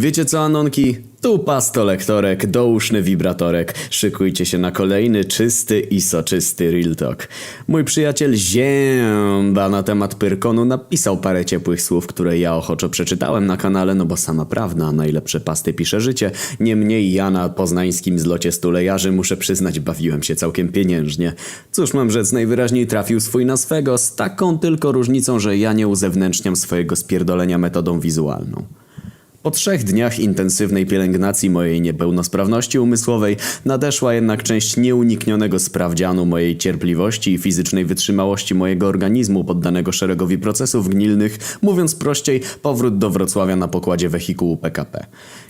Wiecie co, Anonki? Tu pastolektorek, douszny wibratorek. Szykujcie się na kolejny czysty i soczysty Real Talk. Mój przyjaciel Zięba na temat Pyrkonu napisał parę ciepłych słów, które ja ochoczo przeczytałem na kanale, no bo sama prawda, najlepsze pasty pisze życie. Niemniej ja na poznańskim zlocie stulejarzy, muszę przyznać, bawiłem się całkiem pieniężnie. Cóż mam rzec, najwyraźniej trafił swój na swego, z taką tylko różnicą, że ja nie uzewnętrzniam swojego spierdolenia metodą wizualną. Po trzech dniach intensywnej pielęgnacji mojej niepełnosprawności umysłowej nadeszła jednak część nieuniknionego sprawdzianu mojej cierpliwości i fizycznej wytrzymałości mojego organizmu poddanego szeregowi procesów gnilnych, mówiąc prościej, powrót do Wrocławia na pokładzie wehikułu PKP.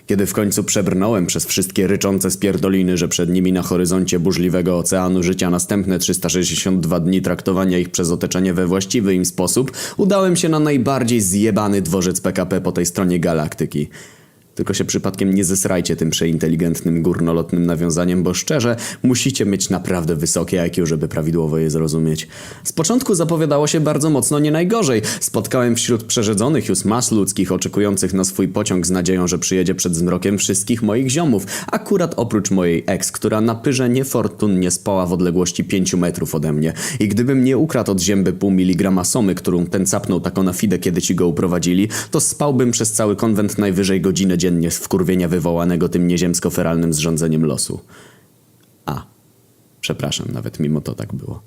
Kiedy w końcu przebrnąłem przez wszystkie ryczące spierdoliny, że przed nimi na horyzoncie burzliwego oceanu życia następne 362 dni traktowania ich przez otoczenie we właściwy im sposób, udałem się na najbardziej zjebany dworzec PKP po tej stronie galaktyki. You. Tylko się przypadkiem nie zesrajcie tym przeinteligentnym górnolotnym nawiązaniem, bo szczerze, musicie mieć naprawdę wysokie IQ, żeby prawidłowo je zrozumieć. Z początku zapowiadało się bardzo mocno nie najgorzej. Spotkałem wśród przerzedzonych już mas ludzkich oczekujących na swój pociąg z nadzieją, że przyjedzie przed zmrokiem wszystkich moich ziomów, akurat oprócz mojej ex, która na pyrze niefortunnie spała w odległości 5 metrów ode mnie. I gdybym nie ukradł od zięby pół miligrama somy, którą ten capnął taką na fidę, kiedy ci go uprowadzili, to spałbym przez cały konwent najwyżej godzinę dziennie z wkurwienia wywołanego tym nieziemsko-feralnym zrządzeniem losu. A, przepraszam, nawet mimo to tak było.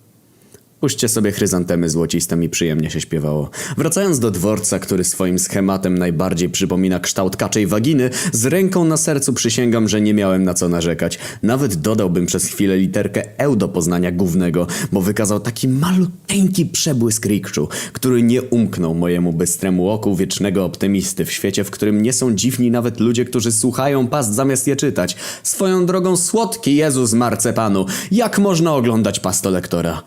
Puśćcie sobie chryzantemy złociste mi przyjemnie się śpiewało. Wracając do dworca, który swoim schematem najbardziej przypomina kształt kaczej waginy, z ręką na sercu przysięgam, że nie miałem na co narzekać. Nawet dodałbym przez chwilę literkę E do poznania głównego, bo wykazał taki maluteńki przebłysk rikczu, który nie umknął mojemu bystremu oku wiecznego optymisty w świecie, w którym nie są dziwni nawet ludzie, którzy słuchają past zamiast je czytać. Swoją drogą słodki Jezus marcepanu, jak można oglądać pastolektora?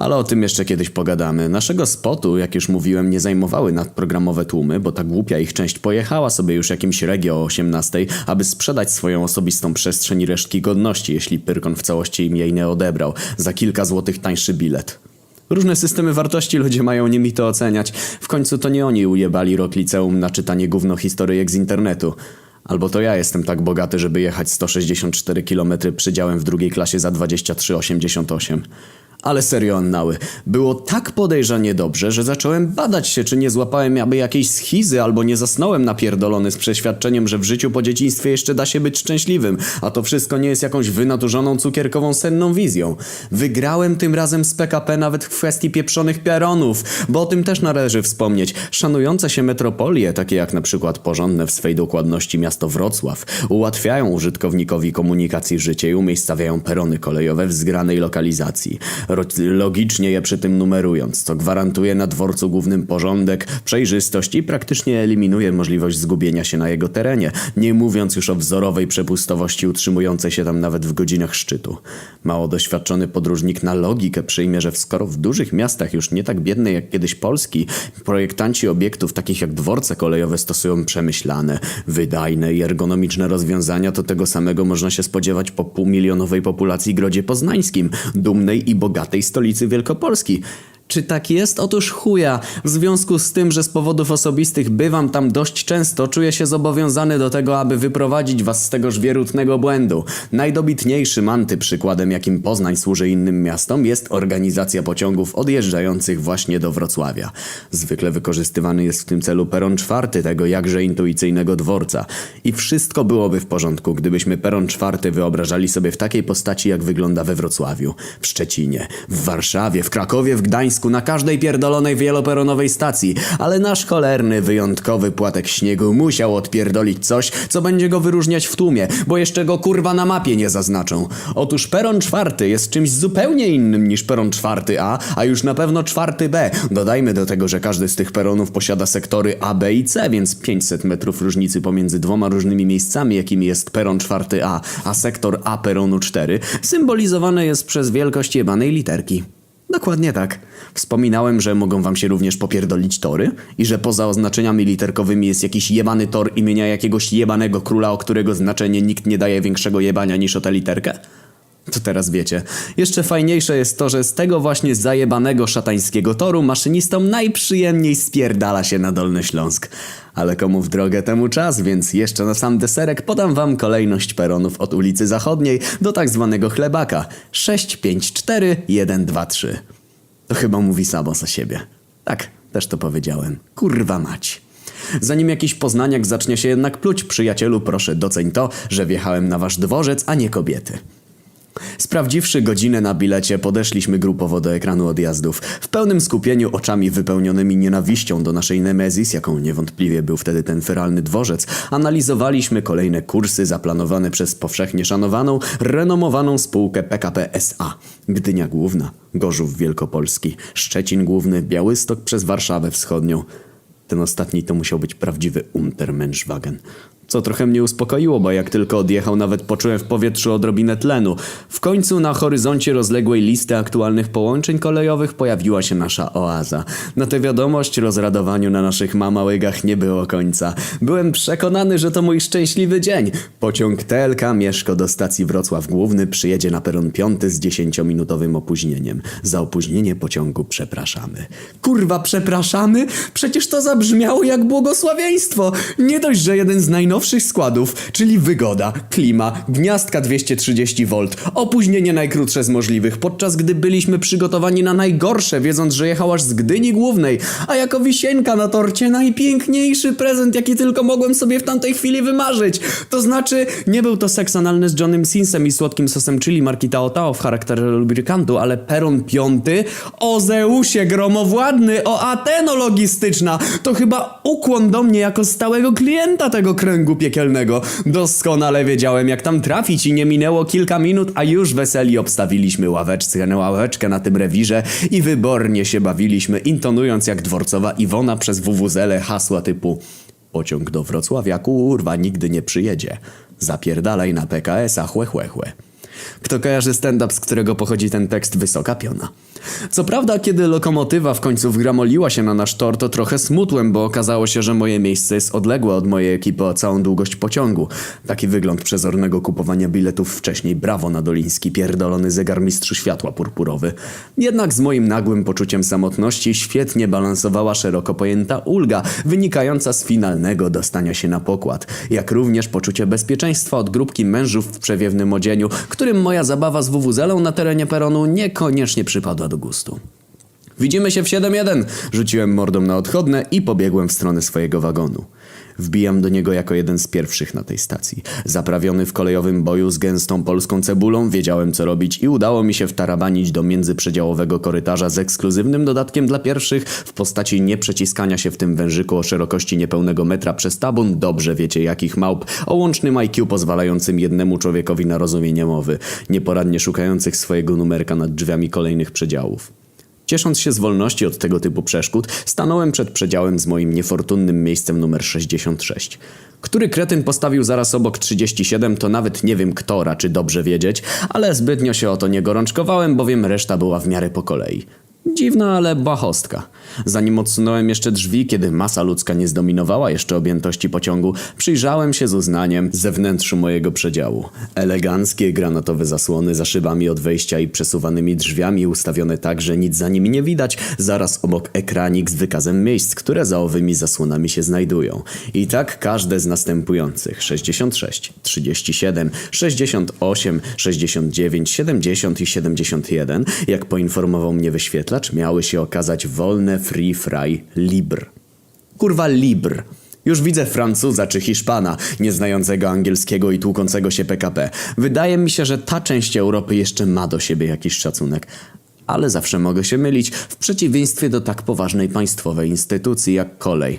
Ale o tym jeszcze kiedyś pogadamy. Naszego spotu, jak już mówiłem, nie zajmowały nadprogramowe tłumy, bo ta głupia ich część pojechała sobie już jakimś regio o 18, aby sprzedać swoją osobistą przestrzeń i resztki godności, jeśli Pyrkon w całości im jej nie odebrał, za kilka złotych tańszy bilet. Różne systemy wartości ludzie mają nimi to oceniać. W końcu to nie oni ujebali rok liceum na czytanie gówno historyjek z internetu. Albo to ja jestem tak bogaty, żeby jechać 164 km przydziałem w drugiej klasie za 23,88. Ale serio, Annały, było tak podejrzanie dobrze, że zacząłem badać się, czy nie złapałem aby jakiejś schizy, albo nie zasnąłem napierdolony z przeświadczeniem, że w życiu po dzieciństwie jeszcze da się być szczęśliwym, a to wszystko nie jest jakąś wynaturzoną cukierkową senną wizją. Wygrałem tym razem z PKP nawet w kwestii pieprzonych piaronów, bo o tym też należy wspomnieć. Szanujące się metropolie, takie jak na przykład porządne w swej dokładności miasto Wrocław, ułatwiają użytkownikowi komunikacji życia i umiejscawiają perony kolejowe w zgranej lokalizacji logicznie je przy tym numerując, co gwarantuje na dworcu głównym porządek, przejrzystość i praktycznie eliminuje możliwość zgubienia się na jego terenie, nie mówiąc już o wzorowej przepustowości utrzymującej się tam nawet w godzinach szczytu. Mało doświadczony podróżnik na logikę przyjmie, że skoro w dużych miastach już nie tak biednej jak kiedyś Polski, projektanci obiektów takich jak dworce kolejowe stosują przemyślane, wydajne i ergonomiczne rozwiązania, to tego samego można się spodziewać po półmilionowej populacji Grodzie Poznańskim, dumnej i bogatej stolicy Wielkopolski. Czy tak jest? Otóż chuja. W związku z tym, że z powodów osobistych bywam tam dość często, czuję się zobowiązany do tego, aby wyprowadzić was z tegoż wierutnego błędu. Najdobitniejszym antyprzykładem, jakim Poznań służy innym miastom, jest organizacja pociągów odjeżdżających właśnie do Wrocławia. Zwykle wykorzystywany jest w tym celu peron czwarty tego jakże intuicyjnego dworca. I wszystko byłoby w porządku, gdybyśmy peron czwarty wyobrażali sobie w takiej postaci, jak wygląda we Wrocławiu, w Szczecinie, w Warszawie, w Krakowie, w Gdańsku, na każdej pierdolonej wieloperonowej stacji. Ale nasz cholerny, wyjątkowy płatek śniegu musiał odpierdolić coś, co będzie go wyróżniać w tłumie, bo jeszcze go kurwa na mapie nie zaznaczą. Otóż peron czwarty jest czymś zupełnie innym niż peron czwarty A, a już na pewno czwarty B. Dodajmy do tego, że każdy z tych peronów posiada sektory A, B i C, więc 500 metrów różnicy pomiędzy dwoma różnymi miejscami, jakimi jest peron czwarty A, a sektor A peronu 4, symbolizowany jest przez wielkość jebanej literki. Dokładnie tak. Wspominałem, że mogą wam się również popierdolić tory i że poza oznaczeniami literkowymi jest jakiś jebany tor imienia jakiegoś jebanego króla, o którego znaczenie nikt nie daje większego jebania niż o tę literkę? To teraz wiecie. Jeszcze fajniejsze jest to, że z tego właśnie zajebanego szatańskiego toru maszynistom najprzyjemniej spierdala się na Dolny Śląsk. Ale komu w drogę temu czas, więc jeszcze na sam deserek podam wam kolejność peronów od ulicy Zachodniej do tak zwanego chlebaka. 6, 5, 4, 1, 2, 3. To chyba mówi samo za siebie. Tak, też to powiedziałem. Kurwa mać. Zanim jakiś poznaniak zacznie się jednak pluć, przyjacielu, proszę doceń to, że wjechałem na wasz dworzec, a nie kobiety. Sprawdziwszy godzinę na bilecie, podeszliśmy grupowo do ekranu odjazdów. W pełnym skupieniu, oczami wypełnionymi nienawiścią do naszej Nemezis, jaką niewątpliwie był wtedy ten feralny dworzec, analizowaliśmy kolejne kursy zaplanowane przez powszechnie szanowaną, renomowaną spółkę PKP SA. Gdynia Główna, Gorzów Wielkopolski, Szczecin Główny, Białystok przez Warszawę Wschodnią. Ten ostatni to musiał być prawdziwy Untermenschwagen. Co trochę mnie uspokoiło, bo jak tylko odjechał, nawet poczułem w powietrzu odrobinę tlenu. W końcu na horyzoncie rozległej listy aktualnych połączeń kolejowych pojawiła się nasza oaza. Na tę wiadomość rozradowaniu na naszych mamałygach nie było końca. Byłem przekonany, że to mój szczęśliwy dzień. Pociąg TLK Mieszko do stacji Wrocław Główny przyjedzie na peron 5 z 10-minutowym opóźnieniem. Za opóźnienie pociągu przepraszamy. Kurwa, przepraszamy? Przecież to zabrzmiało jak błogosławieństwo. Nie dość, że jeden z najnowszych składów, czyli wygoda, klima, gniazdka 230V, opóźnienie najkrótsze z możliwych, podczas gdy byliśmy przygotowani na najgorsze, wiedząc, że jechałaś z Gdyni Głównej, a jako wisienka na torcie najpiękniejszy prezent, jaki tylko mogłem sobie w tamtej chwili wymarzyć. To znaczy, nie był to seks analny z Johnem Sinsem i słodkim sosem chili marki Tao Tao w charakterze lubrykantu, ale peron piąty o Zeusie gromowładny, o Ateno logistyczna. To chyba ukłon do mnie jako stałego klienta tego kręgu piekielnego. Doskonale wiedziałem jak tam trafić i nie minęło kilka minut, a już weseli obstawiliśmy ławeczkę na ławeczkę na tym rewirze i wybornie się bawiliśmy, intonując jak dworcowa Iwona przez WWZL hasła typu Pociąg do Wrocławia, kurwa, nigdy nie przyjedzie. Zapierdalaj na PKS-a, chłe, chłe, chłe. Kto kojarzy stand-up, z którego pochodzi ten tekst, wysoka piona. Co prawda, kiedy lokomotywa w końcu wgramoliła się na nasz tor, to trochę smutłem, bo okazało się, że moje miejsce jest odległe od mojej ekipy o całą długość pociągu. Taki wygląd przezornego kupowania biletów wcześniej. Brawo na Doliński, pierdolony zegar mistrzu światła purpurowy. Jednak z moim nagłym poczuciem samotności świetnie balansowała szeroko pojęta ulga, wynikająca z finalnego dostania się na pokład, jak również poczucie bezpieczeństwa od grupki mężów w przewiewnym odzieniu, którym moja zabawa z wuwuzelą na terenie peronu niekoniecznie przypadła do gustu. Widzimy się w 7-1! Rzuciłem mordą na odchodne i pobiegłem w stronę swojego wagonu. Wbijam do niego jako jeden z pierwszych na tej stacji. Zaprawiony w kolejowym boju z gęstą polską cebulą, wiedziałem co robić i udało mi się wtarabanić do międzyprzedziałowego korytarza z ekskluzywnym dodatkiem dla pierwszych w postaci nieprzeciskania się w tym wężyku o szerokości niepełnego metra przez tabun dobrze wiecie jakich małp o łącznym IQ pozwalającym jednemu człowiekowi na rozumienie mowy, nieporadnie szukających swojego numerka nad drzwiami kolejnych przedziałów. Ciesząc się z wolności od tego typu przeszkód, stanąłem przed przedziałem z moim niefortunnym miejscem numer 66. Który kretyn postawił zaraz obok 37, to nawet nie wiem kto raczy dobrze wiedzieć, ale zbytnio się o to nie gorączkowałem, bowiem reszta była w miarę po kolei. Dziwna, ale błahostka. Zanim odsunąłem jeszcze drzwi, kiedy masa ludzka nie zdominowała jeszcze objętości pociągu, przyjrzałem się z uznaniem zewnętrzu mojego przedziału. Eleganckie granatowe zasłony za szybami od wejścia i przesuwanymi drzwiami ustawione tak, że nic za nimi nie widać, zaraz obok ekranik z wykazem miejsc, które za owymi zasłonami się znajdują. I tak każde z następujących 66, 37, 68, 69, 70 i 71, jak poinformował mnie wyświetlacz, miały się okazać wolne free fry libre. Kurwa libre. Już widzę Francuza czy Hiszpana, nie znającego angielskiego i tłukącego się PKP. Wydaje mi się, że ta część Europy jeszcze ma do siebie jakiś szacunek. Ale zawsze mogę się mylić, w przeciwieństwie do tak poważnej państwowej instytucji jak kolej.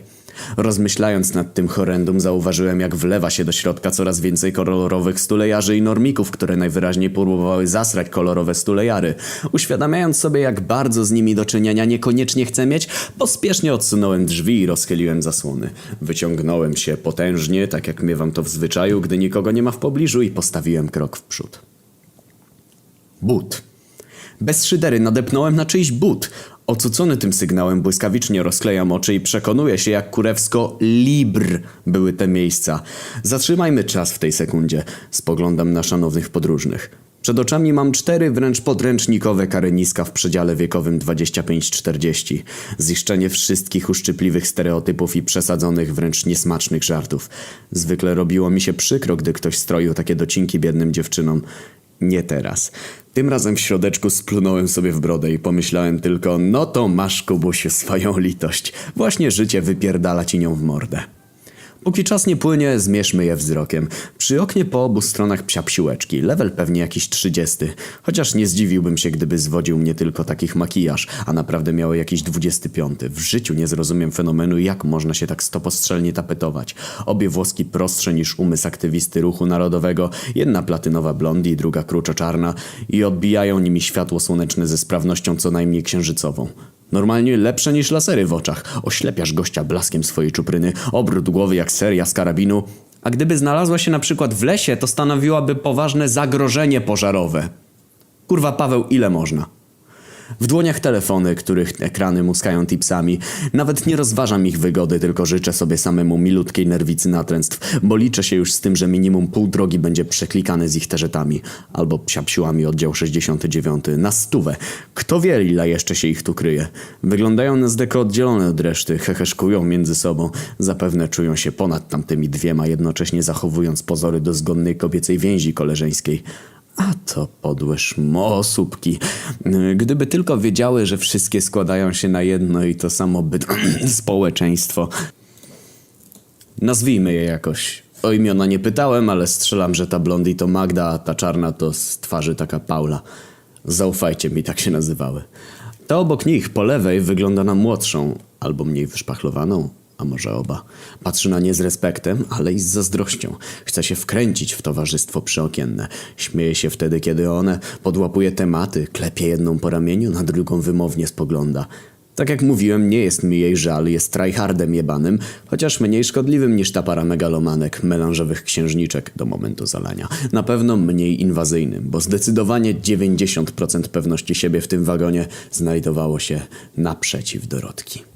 Rozmyślając nad tym horrendum, zauważyłem, jak wlewa się do środka coraz więcej kolorowych stulejarzy i normików, które najwyraźniej próbowały zasrać kolorowe stulejary. Uświadamiając sobie, jak bardzo z nimi do czynienia niekoniecznie chcę mieć, pospiesznie odsunąłem drzwi i rozchyliłem zasłony. Wyciągnąłem się potężnie, tak jak miewam to w zwyczaju, gdy nikogo nie ma w pobliżu i postawiłem krok w przód. But. Bez szydery nadepnąłem na czyjś but. Ocucony tym sygnałem błyskawicznie rozklejam oczy i przekonuję się, jak kurewsko libr były te miejsca. Zatrzymajmy czas w tej sekundzie. Spoglądam na szanownych podróżnych. Przed oczami mam cztery wręcz podręcznikowe kareniska w przedziale wiekowym 25-40. Ziszczenie wszystkich uszczypliwych stereotypów i przesadzonych wręcz niesmacznych żartów. Zwykle robiło mi się przykro, gdy ktoś stroił takie docinki biednym dziewczynom. Nie teraz. Tym razem w środeczku splunąłem sobie w brodę i pomyślałem tylko, no to masz Kubusiu swoją litość. Właśnie życie wypierdala ci nią w mordę. Póki czas nie płynie, zmierzmy je wzrokiem. Przy oknie po obu stronach psia psiłeczki, level pewnie jakiś 30. Chociaż nie zdziwiłbym się, gdyby zwodził mnie tylko takich makijaż, a naprawdę miały jakiś 25. W życiu nie zrozumiem fenomenu, jak można się tak stopostrzelnie tapetować. Obie włoski prostsze niż umysł aktywisty ruchu narodowego, jedna platynowa blondi, druga kruczo-czarna i odbijają nimi światło słoneczne ze sprawnością co najmniej księżycową. Normalnie lepsze niż lasery w oczach. Oślepiasz gościa blaskiem swojej czupryny, obrót głowy jak seria z karabinu. A gdyby znalazła się na przykład w lesie, to stanowiłaby poważne zagrożenie pożarowe. Kurwa Paweł, ile można? W dłoniach telefony, których ekrany muskają tipsami. Nawet nie rozważam ich wygody, tylko życzę sobie samemu milutkiej nerwicy natręstw, bo liczę się już z tym, że minimum pół drogi będzie przeklikane z ich terzetami. Albo psiapsiłami oddział 69 na stówę. Kto wie, ile jeszcze się ich tu kryje. Wyglądają na zdeko oddzielone od reszty, heheszkują między sobą. Zapewne czują się ponad tamtymi dwiema, jednocześnie zachowując pozory do zgodnej kobiecej więzi koleżeńskiej. A to podłe szmosupki. Gdyby tylko wiedziały, że wszystkie składają się na jedno i to samo byt społeczeństwo. Nazwijmy je jakoś. O imiona nie pytałem, ale strzelam, że ta blondi to Magda, a ta czarna to z twarzy taka Paula. Zaufajcie mi, tak się nazywały. Ta obok nich, po lewej, wygląda na młodszą, albo mniej wyszpachlowaną, a może oba. Patrzy na nie z respektem, ale i z zazdrością. Chce się wkręcić w towarzystwo przyokienne. Śmieje się wtedy, kiedy one podłapuje tematy, klepie jedną po ramieniu, na drugą wymownie spogląda. Tak jak mówiłem, nie jest mi jej żal, jest tryhardem jebanym, chociaż mniej szkodliwym niż ta para megalomanek, melanżowych księżniczek do momentu zalania. Na pewno mniej inwazyjnym, bo zdecydowanie 90% pewności siebie w tym wagonie znajdowało się naprzeciw Dorotki.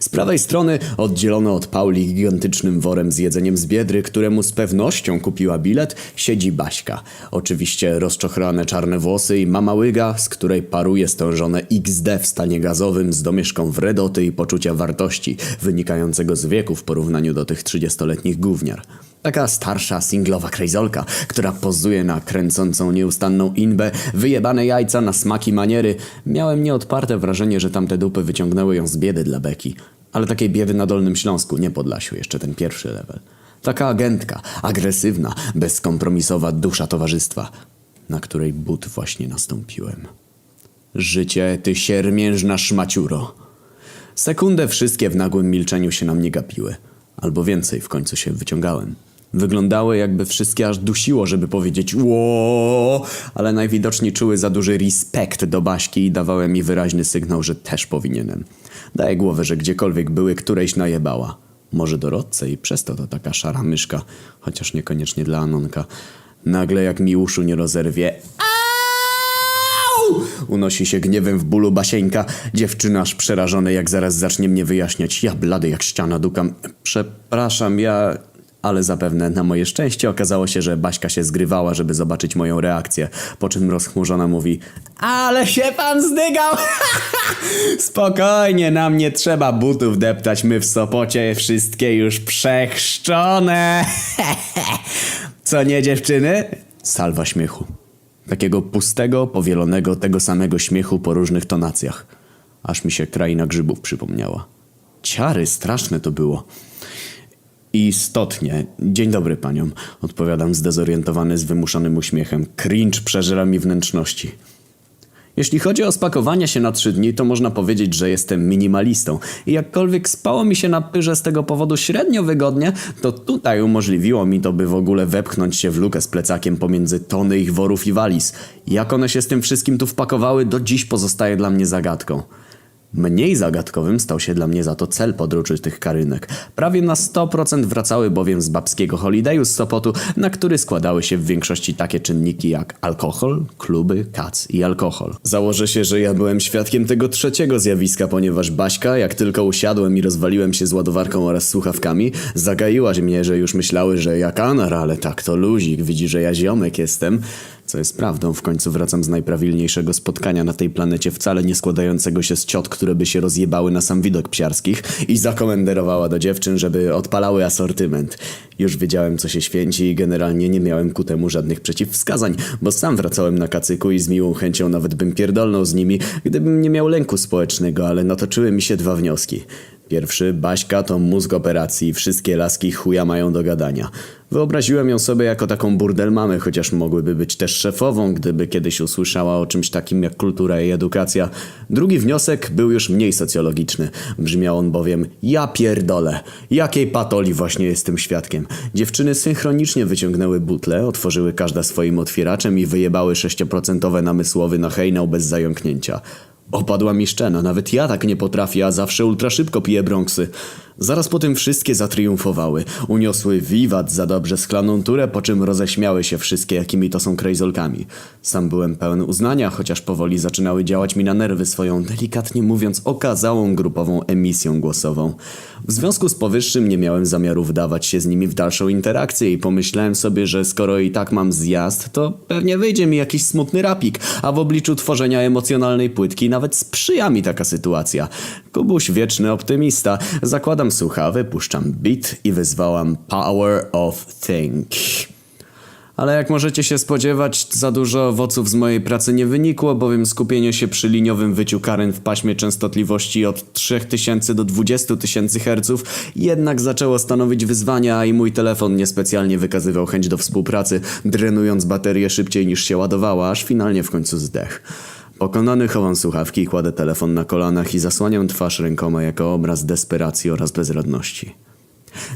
Z prawej strony, oddzielone od Pauli gigantycznym worem z jedzeniem z biedry, któremu z pewnością kupiła bilet, siedzi Baśka. Oczywiście rozczochrane czarne włosy i mama łyga, z której paruje stężone XD w stanie gazowym z domieszką wredoty i poczucia wartości, wynikającego z wieku w porównaniu do tych 30-letnich gówniar. Taka starsza, singlowa krejzolka, która pozuje na kręcącą nieustanną inbę, wyjebane jajca na smaki maniery. Miałem nieodparte wrażenie, że tamte dupy wyciągnęły ją z biedy dla Beki. Ale takiej biedy na Dolnym Śląsku, nie Podlasiu, jeszcze ten pierwszy level. Taka agentka, agresywna, bezkompromisowa dusza towarzystwa, na której but właśnie nastąpiłem. Życie, ty siermiężna szmaciuro. Sekundę wszystkie w nagłym milczeniu się na mnie gapiły. Albo więcej, w końcu się wyciągałem. Wyglądały jakby wszystkie aż dusiło, żeby powiedzieć ło, ale najwidoczniej czuły za duży respekt do Baśki i dawały mi wyraźny sygnał, że też powinienem. Daję głowę, że gdziekolwiek były, którejś najebała. Może Dorotce i przez to to taka szara myszka, chociaż niekoniecznie dla Anonka. Nagle jak mi uszu nie rozerwie! Unosi się gniewem w bólu Basieńka. Dziewczyna aż przerażona, jak zaraz zacznie mnie wyjaśniać. Ja blady jak ściana dukam. Przepraszam, ja... Ale zapewne na moje szczęście okazało się, że Baśka się zgrywała, żeby zobaczyć moją reakcję. Po czym rozchmurzona mówi Ale się pan zdygał! Spokojnie, nam nie trzeba butów deptać. My w Sopocie wszystkie już przechrzczone. Co nie dziewczyny? Salwa śmiechu. Takiego pustego, powielonego, tego samego śmiechu po różnych tonacjach. Aż mi się kraina grzybów przypomniała. Ciary, straszne to było. Istotnie. Dzień dobry paniom. Odpowiadam zdezorientowany z wymuszonym uśmiechem. Cringe przeżera mi wnętrzności. Jeśli chodzi o spakowanie się na trzy dni, to można powiedzieć, że jestem minimalistą. I jakkolwiek spało mi się na pyrze z tego powodu średnio wygodnie, to tutaj umożliwiło mi to, by w ogóle wepchnąć się w lukę z plecakiem pomiędzy tony ich worów i waliz. Jak one się z tym wszystkim tu wpakowały, do dziś pozostaje dla mnie zagadką. Mniej zagadkowym stał się dla mnie za to cel podróży tych karynek. Prawie na 100% wracały bowiem z babskiego holidayu z Sopotu, na który składały się w większości takie czynniki jak alkohol, kluby, kac i alkohol. Założę się, że ja byłem świadkiem tego trzeciego zjawiska, ponieważ Baśka, jak tylko usiadłem i rozwaliłem się z ładowarką oraz słuchawkami, zagaiła mnie, że już myślały, że jak anar, ale tak to luzik, widzi, że ja ziomek jestem. Co jest prawdą, w końcu wracam z najprawilniejszego spotkania na tej planecie, wcale nie składającego się z ciot, które by się rozjebały na sam widok psiarskich i zakomenderowała do dziewczyn, żeby odpalały asortyment. Już wiedziałem, co się święci i generalnie nie miałem ku temu żadnych przeciwwskazań, bo sam wracałem na kacyku i z miłą chęcią nawet bym pierdolnął z nimi, gdybym nie miał lęku społecznego, ale natoczyły mi się dwa wnioski. Pierwszy, Baśka to mózg operacji, wszystkie laski chuja mają do gadania. Wyobraziłem ją sobie jako taką burdel mamy, chociaż mogłyby być też szefową, gdyby kiedyś usłyszała o czymś takim jak kultura i edukacja. Drugi wniosek był już mniej socjologiczny. Brzmiał on bowiem, ja pierdolę, jakiej patoli właśnie jestem świadkiem. Dziewczyny synchronicznie wyciągnęły butle, otworzyły każda swoim otwieraczem i wyjebały 6% namysłowy na hejnał bez zająknięcia. Opadła mi szczena, nawet ja tak nie potrafię, a zawsze ultra szybko piję bronksy. Zaraz po tym wszystkie zatriumfowały. Uniosły wiwat za dobrze szklaną turę, po czym roześmiały się wszystkie, jakimi to są krejzolkami. Sam byłem pełen uznania, chociaż powoli zaczynały działać mi na nerwy swoją, delikatnie mówiąc, okazałą grupową emisją głosową. W związku z powyższym nie miałem zamiaru wdawać się z nimi w dalszą interakcję i pomyślałem sobie, że skoro i tak mam zjazd, to pewnie wyjdzie mi jakiś smutny rapik, a w obliczu tworzenia emocjonalnej płytki nawet sprzyja mi taka sytuacja. Kubuś wieczny optymista. Zakładam słuchawy, puszczam beat i wyzwałam Power of Think. Ale jak możecie się spodziewać, za dużo owoców z mojej pracy nie wynikło, bowiem skupienie się przy liniowym wyciu karen w paśmie częstotliwości od 3000 do 20 tysięcy Hz jednak zaczęło stanowić wyzwanie, a i mój telefon niespecjalnie wykazywał chęć do współpracy, drenując baterię szybciej niż się ładowała, aż finalnie w końcu zdech. Pokonany chowam słuchawki, kładę telefon na kolanach i zasłaniam twarz rękoma jako obraz desperacji oraz bezradności.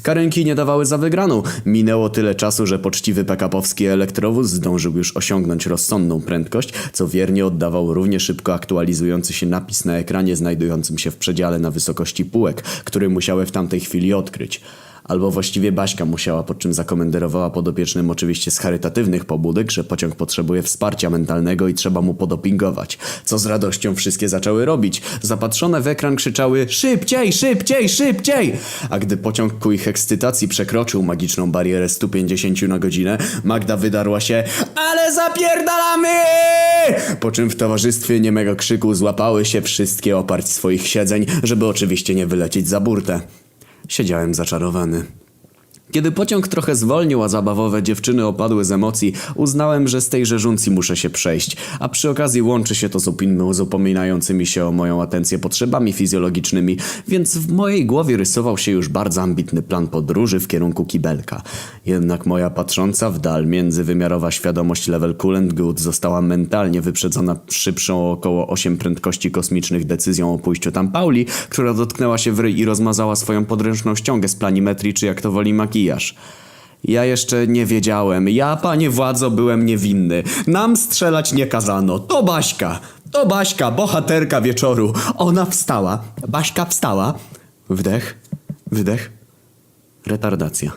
Karenki nie dawały za wygraną. Minęło tyle czasu, że poczciwy pekapowski elektrowóz zdążył już osiągnąć rozsądną prędkość, co wiernie oddawał równie szybko aktualizujący się napis na ekranie znajdującym się w przedziale na wysokości półek, który musiały w tamtej chwili odkryć. Albo właściwie Baśka musiała, po czym zakomenderowała podopiecznym oczywiście z charytatywnych pobudek, że pociąg potrzebuje wsparcia mentalnego i trzeba mu podopingować. Co z radością wszystkie zaczęły robić. Zapatrzone w ekran krzyczały szybciej, szybciej, szybciej! A gdy pociąg ku ich ekscytacji przekroczył magiczną barierę 150 na godzinę, Magda wydarła się ale zapierdalamy! Po czym w towarzystwie niemego krzyku złapały się wszystkie oparć swoich siedzeń, żeby oczywiście nie wylecieć za burtę. Siedziałem zaczarowany. Kiedy pociąg trochę zwolnił, a zabawowe dziewczyny opadły z emocji, uznałem, że z tej żeruncji muszę się przejść, a przy okazji łączy się to z upominającymi się o moją atencję potrzebami fizjologicznymi, więc w mojej głowie rysował się już bardzo ambitny plan podróży w kierunku kibelka. Jednak moja patrząca w dal międzywymiarowa świadomość level cool and good została mentalnie wyprzedzona szybszą o około 8 prędkości kosmicznych decyzją o pójściu tam Pauli, która dotknęła się w ryj i rozmazała swoją podręczną ściągę z planimetrii, czy jak to woli Ja jeszcze nie wiedziałem. Ja, panie władzo, byłem niewinny. Nam strzelać nie kazano. To Baśka. To Baśka, bohaterka wieczoru. Ona wstała. Baśka wstała. Wdech. Wydech. Retardacja.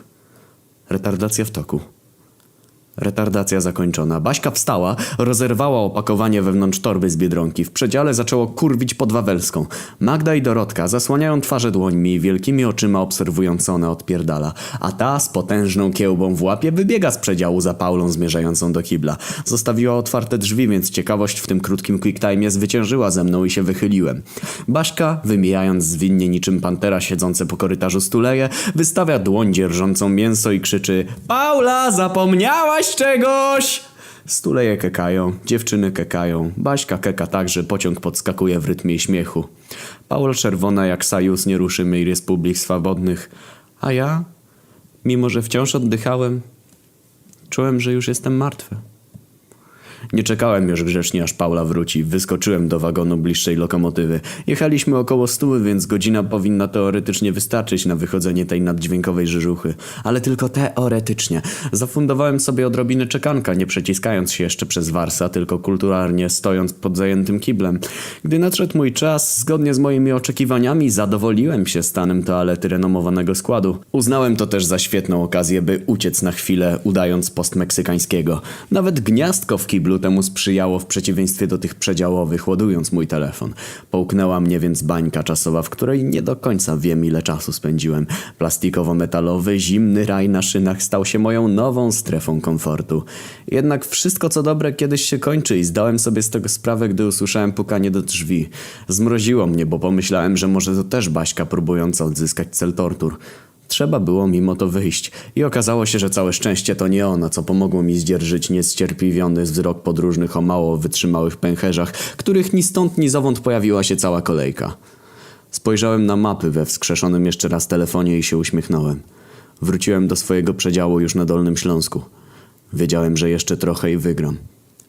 Retardacja w toku. Retardacja zakończona. Baśka wstała, rozerwała opakowanie wewnątrz torby z biedronki. W przedziale zaczęło kurwić pod Wawelską. Magda i Dorotka zasłaniają twarze dłońmi i wielkimi oczyma obserwując co ona odpierdala. A ta z potężną kiełbą w łapie wybiega z przedziału za Paulą zmierzającą do kibla. Zostawiła otwarte drzwi, więc ciekawość w tym krótkim quicktime'ie zwyciężyła ze mną i się wychyliłem. Baśka, wymijając zwinnie niczym pantera siedzące po korytarzu stuleje, wystawia dłoń dzierżącą mięso i krzyczy Paula, zapomniałaś czegoś! Stuleje kekają, dziewczyny kekają, Baśka keka tak, że pociąg podskakuje w rytmie śmiechu. Paula czerwona jak sajus nieruszymy republik swobodnych, a ja, mimo że wciąż oddychałem, czułem, że już jestem martwy. Nie czekałem już grzecznie, aż Paula wróci. Wyskoczyłem do wagonu bliższej lokomotywy. Jechaliśmy około stóły, więc godzina powinna teoretycznie wystarczyć na wychodzenie tej naddźwiękowej żyżuchy. Ale tylko teoretycznie. Zafundowałem sobie odrobinę czekanka, nie przeciskając się jeszcze przez warsa, tylko kulturalnie stojąc pod zajętym kiblem. Gdy nadszedł mój czas, zgodnie z moimi oczekiwaniami, zadowoliłem się stanem toalety renomowanego składu. Uznałem to też za świetną okazję, by uciec na chwilę, udając post meksykańskiego. Nawet gniazdko w kiblu temu sprzyjało w przeciwieństwie do tych przedziałowych, ładując mój telefon. Połknęła mnie więc bańka czasowa, w której nie do końca wiem ile czasu spędziłem. Plastikowo-metalowy, zimny raj na szynach stał się moją nową strefą komfortu. Jednak wszystko co dobre kiedyś się kończy i zdałem sobie z tego sprawę, gdy usłyszałem pukanie do drzwi. Zmroziło mnie, bo pomyślałem, że może to też Baśka próbująca odzyskać cel tortur. Trzeba było mimo to wyjść i okazało się, że całe szczęście to nie ona, co pomogło mi zdzierżyć niescierpliwiony wzrok podróżnych o mało wytrzymałych pęcherzach, których ni stąd ni zowąd pojawiła się cała kolejka. Spojrzałem na mapy we wskrzeszonym jeszcze raz telefonie i się uśmiechnąłem. Wróciłem do swojego przedziału już na Dolnym Śląsku. Wiedziałem, że jeszcze trochę i wygram.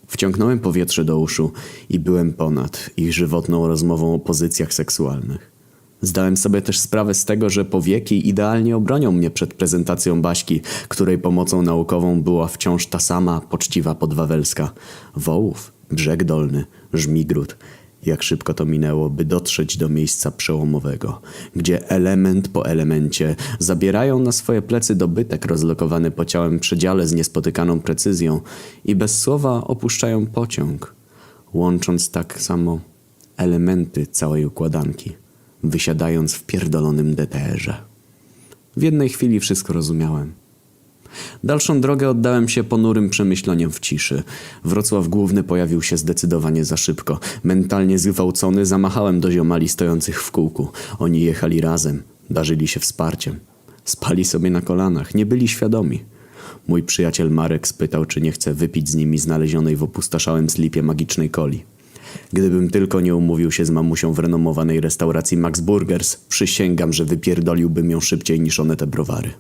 Wciągnąłem powietrze do uszu i byłem ponad ich żywotną rozmową o pozycjach seksualnych. Zdałem sobie też sprawę z tego, że powieki idealnie obronią mnie przed prezentacją Baśki, której pomocą naukową była wciąż ta sama poczciwa podwawelska. Wołów, brzeg dolny, żmigród. Jak szybko to minęło, by dotrzeć do miejsca przełomowego, gdzie element po elemencie zabierają na swoje plecy dobytek rozlokowany po ciałem przedziale z niespotykaną precyzją i bez słowa opuszczają pociąg, łącząc tak samo elementy całej układanki wysiadając w pierdolonym DTR-ze. W jednej chwili wszystko rozumiałem. Dalszą drogę oddałem się ponurym przemyśleniom w ciszy. Wrocław Główny pojawił się zdecydowanie za szybko. Mentalnie zgwałcony zamachałem do ziomali stojących w kółku. Oni jechali razem, darzyli się wsparciem. Spali sobie na kolanach, nie byli świadomi. Mój przyjaciel Marek spytał, czy nie chce wypić z nimi znalezionej w opustoszałym slipie magicznej coli. Gdybym tylko nie umówił się z mamusią w renomowanej restauracji Max Burgers, przysięgam, że wypierdoliłbym ją szybciej niż one te browary.